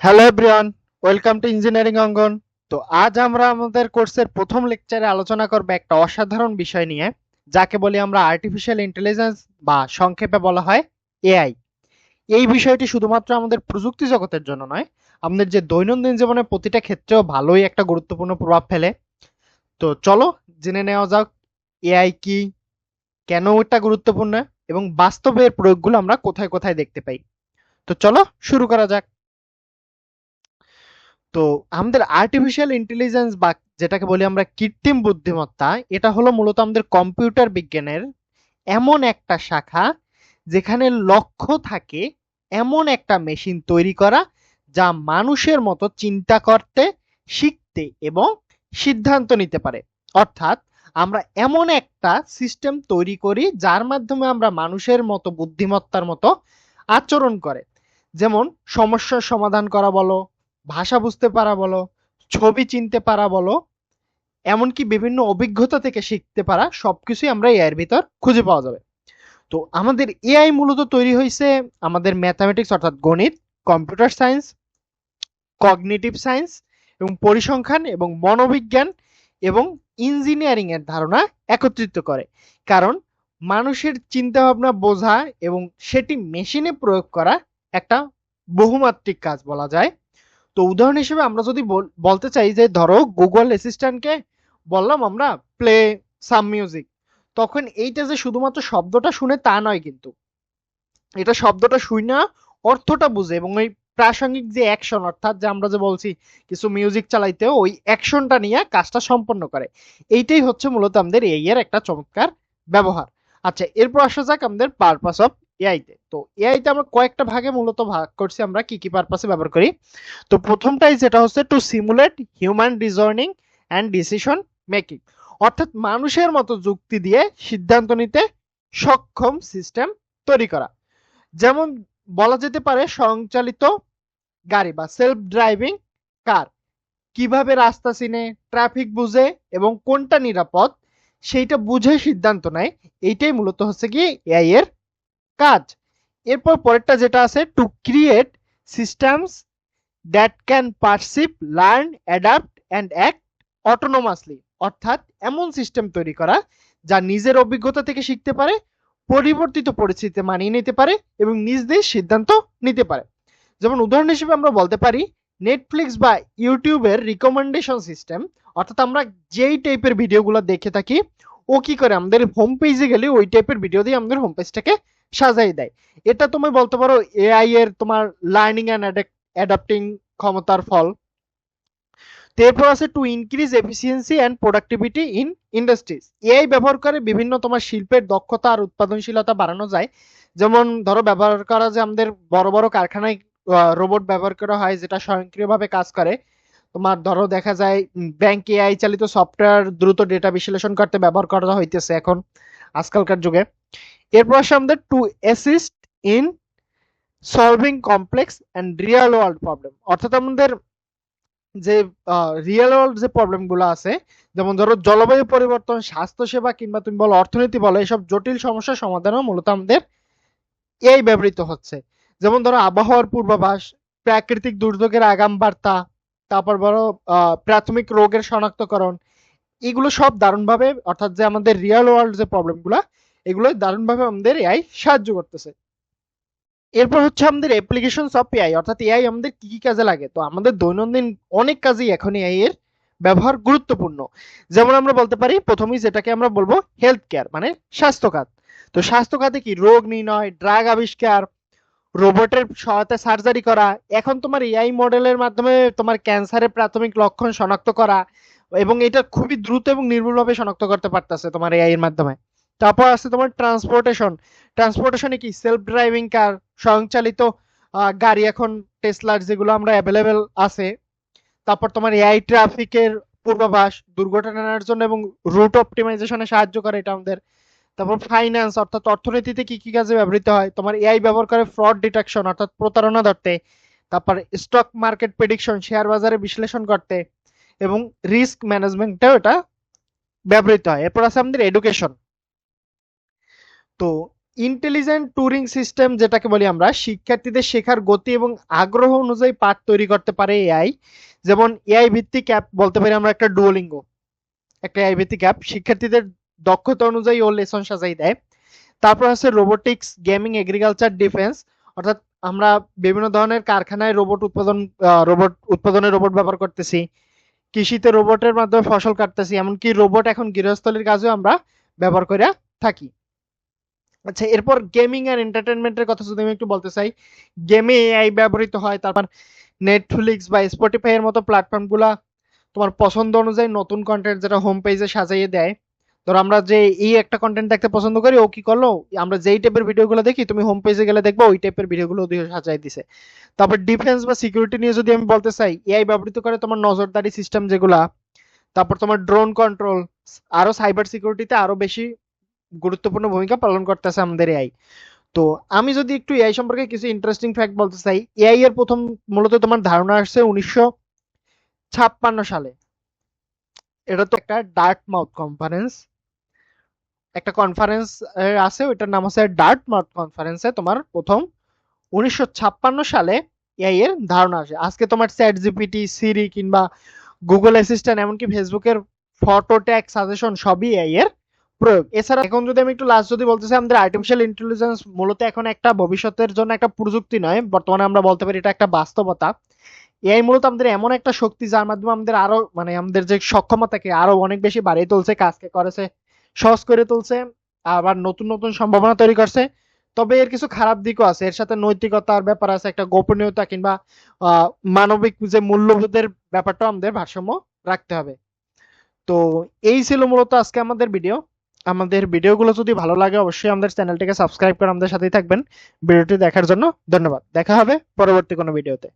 Hello everyone welcome to engineering Angan তো আজ আমরা আমাদের কোর্সের প্রথম লেকচারে আলোচনা করব একটা অসাধারণ বিষয় নিয়ে, যাকে বলি আমরা আর্টিফিশিয়াল ইন্টেলিজেন্স বা সংক্ষেপে বলা হয় এআই এই বিষয়টি শুধুমাত্র আমাদের প্রযুক্তি জগতের জন্য নয়, আমাদের যে দৈনন্দিন জীবনে প্রতিটা ক্ষেত্রেও ভালোই একটা গুরুত্বপূর্ণ প্রভাব ফেলে। তো চলো জেনে নেওয়া যাক এআই কি, কেন এটা গুরুত্বপূর্ণ, এবং বাস্তবের প্রয়োগগুলো আমরা কোথায় কোথায় দেখতে পাই। তো চলো শুরু করা যাক। তো আমাদের আর্টিফিশিয়াল ইন্টেলিজেন্স বা যেটাকে বলি আমরা কৃত্রিম বুদ্ধিমত্তা, এটা হলো মূলত আমাদের কম্পিউটার বিজ্ঞানের এমন একটা শাখা যেখানে লক্ষ্য থাকে এমন একটা মেশিন তৈরি করা যা মানুষের মতো চিন্তা করতে, শিখতে এবং সিদ্ধান্ত নিতে পারে। অর্থাৎ আমরা এমন একটা সিস্টেম তৈরি করি যার মাধ্যমে আমরা মানুষের মতো বুদ্ধিমত্তার মতো আচরণ করে। যেমন সমস্যার সমাধান করা বলো ভাষা বুঝতে পারা বলো, ছবি চিনতে পারা বলো, এমনকি বিভিন্ন অভিজ্ঞতা থেকে শিখতে পারা সবকিছুই আমরা এআই এর ভিতর খুঁজে পাওয়া যাবে। তো আমাদের এআই মূলত তৈরি হয়েছে আমাদের ম্যাথামেটিক্স অর্থাৎ গণিত কম্পিউটার সায়েন্স কগনিটিভ সায়েন্স এবং পরিসংখ্যান এবং মনোবিজ্ঞান এবং ইঞ্জিনিয়ারিং এর ধারণা একত্রিত করে। কারণ মানুষের চিন্তা ভাবনা বোঝা এবং সেটি মেশিনে প্রয়োগ করা একটা বহুমাত্রিক কাজ বলা যায়। তো উদাহরণ হিসেবে আমরা যদি বলতে চাই যে ধরো গুগল অ্যাসিস্ট্যান্টকে বললাম আমরা প্লে সাম মিউজিক তখন এইটা যে শুধুমাত্র শব্দটা শুনে তা নয় কিন্তু। এটা শব্দটা শুই না, অর্থটা বুঝে এবং ওই প্রাসঙ্গিক যে অ্যাকশন অর্থাৎ যে আমরা যে বলছি কিছু মিউজিক চালাইতে, ওই অ্যাকশনটা নিয়ে কাজটা সম্পন্ন করে। এইটাই হচ্ছে মূলত আমাদের এই এর একটা চমৎকার ব্যবহার। আচ্ছা এরপর আসা যাক আমাদের পারপাস অফ এআইতে তো। এআইতে আমরা কয়েকটা ভাগে মূলত ভাগ করছি আমরা, কি কি পারপাসে ব্যবহার করি। তো প্রথমটাই যেটা হচ্ছে to simulate human reasoning and decision making অর্থাৎ মানুষের মতো যুক্তি দিয়ে সিদ্ধান্ত নিতে সক্ষম সিস্টেম তৈরি করা। যেমন বলা যেতে পারে স্বয়ংচালিত গাড়ি বা সেলফ ড্রাইভিং কার কীভাবে রাস্তা চিনে ট্রাফিক বুঝে এবং কোনটা নিরাপদ, সেইটা বুঝে সিদ্ধান্ত নেয়। এইটাই মূলত হচ্ছে কি এআই এর কাজ। এরপর পরেরটা যেটা আছে to create systems that can perceive learn adapt and act autonomously অর্থাৎ এমন সিস্টেম তৈরি করা যা নিজের অভিজ্ঞতা থেকে শিখতে পারে, পরিবর্তিত পরিস্থিতিতে মানিয়ে নিতে পারে এবং নিজ নিজ সিদ্ধান্ত নিতে পারে। যেমন উদাহরণ হিসেবে আমরা বলতে পারি নেটফ্লিক্স বা ইউটিউবের রিকমেন্ডেশন সিস্টেম অর্থাৎ আমরা যেই টাইপের ভিডিওগুলো দেখে থাকি, ও কি করে? আমাদের হোম পেজে গেলে ওই টাইপের ভিডিও দিয়ে আমাদের হোম পেজটাকে সাজাই দেয়। এটা তুমি বলতে পারো এআই এর তোমার লার্নিং অ্যান্ড অ্যাডাপ্টিং ক্ষমতার ফল। এরপর আছে to increase efficiency and productivity in industries AI ব্যবহার করে বিভিন্ন তোমার শিল্পের দক্ষতা আর উৎপাদনশীলতা বাড়ানো যায়। যেমন ধরো, ব্যবহার করা যে আমাদের বড় বড় কারখানায় রোবট ব্যবহার করা হয়, যেটা স্বয়ংক্রিয়ভাবে কাজ করে। তোমার ধরো, দেখা যায় ব্যাংক এআই চালিত সফটওয়্যার দ্রুত ডেটা বিশ্লেষণ করতে ব্যবহার করা হইতেছে এখন। আজকালকার যুগে। এরপর আসে আমাদের to assist in solving complex and real world problem অর্থাৎ আমাদের যে রিয়েল ওয়ার্ল্ড যে প্রবলেমগুলো আছে, যেমন ধরো জলবায়ু পরিবর্তন, স্বাস্থ্যসেবা কিংবা তুমি বলো অর্থনীতি বলো, এসব জটিল সমস্যার সমাধানও মূলত আমাদের এই ব্যবহৃত হচ্ছে। যেমন ধরো আবহাওয়ার পূর্বাভাস, প্রাকৃতিক দুর্যোগের আগাম বার্তা, তারপর বড় প্রাথমিক রোগের শনাক্তকরণ এগুলো সব দারুণভাবে, অর্থাৎ যে আমাদের রিয়েল ওয়ার্ল্ড যে প্রবলেমগুলো এগুলো দারুণভাবে আমাদের এআই সাহায্য করতেছে। এরপর হচ্ছে আমাদের অ্যাপ্লিকেশন অফ এআই অর্থাৎ এআই আমাদের কি কি কাজে লাগে? তো আমাদের দৈনন্দিন অনেক কাজেই এখন এআই এর ব্যবহার গুরুত্বপূর্ণ। যেমন আমরা বলতে পারি, প্রথমেই যেটাকে আমরা বলব হেলথ কেয়ার মানে স্বাস্থ্য খাত তো স্বাস্থ্য খাতে কি? রোগ নির্ণয় ড্রাগ আবিষ্কার, রোবটের সহায়তায় সার্জারি করা, এখন তোমার এআই মডেলের মাধ্যমে তোমার ক্যান্সারের প্রাথমিক লক্ষণ শনাক্ত করা এবং এটা খুবই দ্রুত এবং নির্ভুলভাবে শনাক্ত করতে পারতেছে তোমার এআই এর মাধ্যমে। তারপর আছে তোমার ট্রান্সপোর্টেশন ট্রান্সপোর্টেশনে কি? সেলফ ড্রাইভিং কার স্বয়ংচালিত গাড়ি এখন টেসলার যেগুলো আমরা অ্যাভেলেবেল আছে। তারপর তোমার এআই ট্রাফিকের পূর্বাভাস দুর্ঘটনা জন্য এবং রুট অপটিমাইজেশনে সাহায্য করে এটা আমাদের। তারপর ফাইন্যান্স অর্থাৎ অর্থনীতিতে কি কি কাজে ব্যবহৃত হয়? তোমার এআই ব্যবহার করে ফ্রড ডিটেকশন অর্থাৎ প্রতারণা ধরতে। তারপর স্টক মার্কেট প্রেডিকশন শেয়ার বাজারে বিশ্লেষণ করতে। এবং রিস্ক ম্যানেজমেন্টেও এটা ব্যবহৃত হয়। এরপর আছে আমাদের এডুকেশন তো ইন্টেলিজেন্ট টুরিং সিস্টেম যেটাকে বলি আমরা, শিক্ষার্থীদের শেখার গতি এবং আগ্রহ অনুযায়ী পাঠ তৈরি করতে পারে এআই যেমন এআই ভিত্তিক অ্যাপ বলতে পারি আমরা একটা ডুয়োলিঙ্গো একটা এআই ভিত্তিক অ্যাপ শিক্ষার্থীদের দক্ষতা অনুযায়ী ও লেসন সাজাই দেয়। তারপর আছে রোবোটিক্স গেমিং এগ্রিকালচার ডিফেন্স অর্থাৎ আমরা বিভিন্ন ধরনের কারখানায় রোবট উৎপাদন রোবট উৎপাদনে রোবট ব্যবহার করতেছি। কৃষিতে রোবটের মাধ্যমে ফসল কাটতেছি, এমনকি রোবট এখন গৃহস্থলীর কাজেও আমরা ব্যবহার করে থাকি। আচ্ছা এরপর গেমিং আর এন্টারটেনমেন্টের কথা যদি আমি একটু বলতে চাই, গেমে এআই ব্যবহৃত হয়, তারপর নেটফ্লিক্স বা স্পটিফাই এর মতো প্ল্যাটফর্মগুলা তোমার পছন্দ অনুযায়ী নতুন কন্টেন্ট যেটা হোম পেজে সাজাইয়ে দেয় ধরো আমরা যে এই একটা কন্টেন্ট দেখতে পছন্দ করি, ও কি করল? আমরা যেই টাইপের ভিডিওগুলো দেখি, তুমি হোম পেজে গেলে দেখবে ওই টাইপের ভিডিওগুলো ওদিকে সাজাই দিছে। তারপর ডিফেন্স বা সিকিউরিটি নিয়ে যদি আমি বলতে চাই এআই ব্যবহৃত করে তোমার নজরদারি সিস্টেম যেগুলা, তারপর তোমার ড্রোন কন্ট্রোল আরও সাইবার সিকিউরিটিতে আরও বেশি গুরুত্বপূর্ণ ভূমিকা পালন করতেছে আমাদের এআই তো আমি যদি একটু এআই সম্পর্কে কিছু ইন্টারেস্টিং ফ্যাক্ট বলতে চাই এআই এর প্রথম মূলত তোমার ধারণা আসছে উনিশশো ছাপ্পান্ন সালে। এটা তো একটা ডার্ট মাউথ কনফারেন্স। একটা কনফারেন্স আছে, ওইটার নাম হচ্ছে ডার্ট মাউথ কনফারেন্সে তোমার প্রথম উনিশশো ছাপ্পান্ন সালে এআই এর ধারণা আসে। আজকে তোমার চ্যাট জিপিটি সিরি কিংবা গুগল অ্যাসিস্ট্যান্ট এমনকি ফেসবুকের ফটো ট্যাগ সাজেশন সবই এআই এর প্রয়োগ। এছাড়া এখন যদি আমি একটু লাস্ট যদি বলতে চাই, আমাদের আর্টিফিশিয়াল ইন্টেলিজেন্স মূলত এখন একটা ভবিষ্যতের জন্য একটা প্রযুক্তি নয়, বর্তমানে আমরা বলতে পারি এটা একটা বাস্তবতা। এআই মূলত আমাদের এমন একটা শক্তি যার মাধ্যমে আমাদের আরও মানে আমাদের যে সক্ষমতাকে আরও অনেক বেশি বাড়িয়ে তুলছে, কাজকে করেছে, সহজ করে তুলছে, আবার নতুন নতুন সম্ভাবনা তৈরি করছে। তবে এর কিছু খারাপ দিকও আছে। এর সাথে নৈতিকতার ব্যাপার আছে, একটা গোপনীয়তা কিংবা মানবিক যে মূল্যবোধের ব্যাপারটাও আমাদের ভারসাম্য রাখতে হবে। তো এই ছিল মূলত আজকে আমাদের ভিডিও। আমাদের ভিডিওগুলো যদি ভালো লাগে, অবশ্যই আমাদের চ্যানেলটিকে সাবস্ক্রাইব করে আমাদের সাথেই থাকবেন। ভিডিওটি দেখার জন্য ধন্যবাদ। দেখা হবে পরবর্তী কোনো ভিডিওতে।